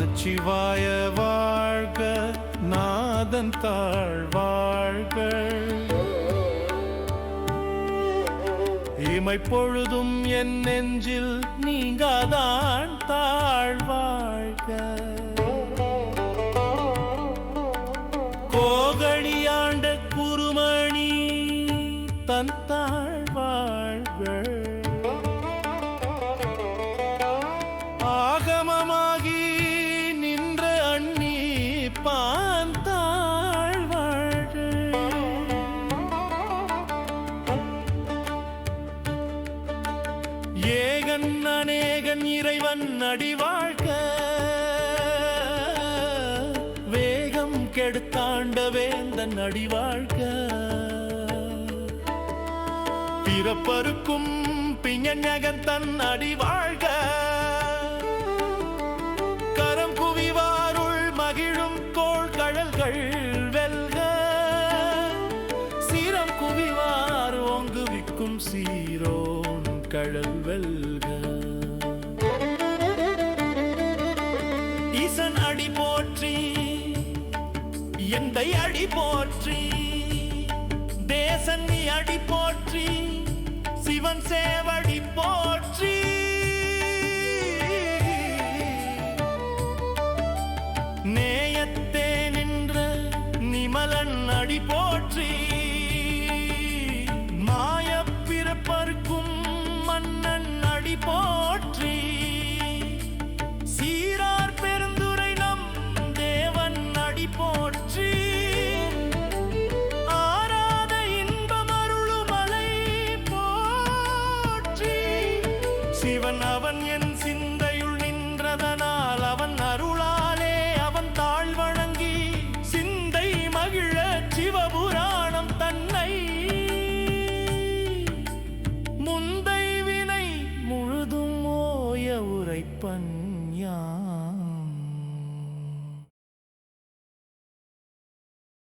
நமச்சிவாய வாழ்க நாதன் தாழ்வாழ்கள் இமை பொழுதும் என் நெஞ்சில் நீங்காதான் தாழ்வாழ்க கோகழியாண்ட குருமணி தன் தாழ்வாழ்கள் ஆகமமாகி ஏகன் அநேகன் இறைவன் அடி வாழ்க வேகம் கெடுத்தாண்ட வேந்தன் அடி வாழ்க பிறப்பருக்கும் பிஞகன் தன் அடி வாழ்க கரம் குவிவாருள் மகிழும் கோள் கழல்கள் வெல்க. சீரம் குவிவார் ஓங்குவிக்கும் சீரோ அடி போற்றி. எந்தை அடி போற்றி. தேசன் நீ அடி போற்றி. சிவன் சேவடி போற்றி. நேயத்தே நின்ற நிமலன் அடி போற்றி. மாயப்பிற மாயப்பிறப்பருக்கும் மன்னன் அடி போற்றி 嗯。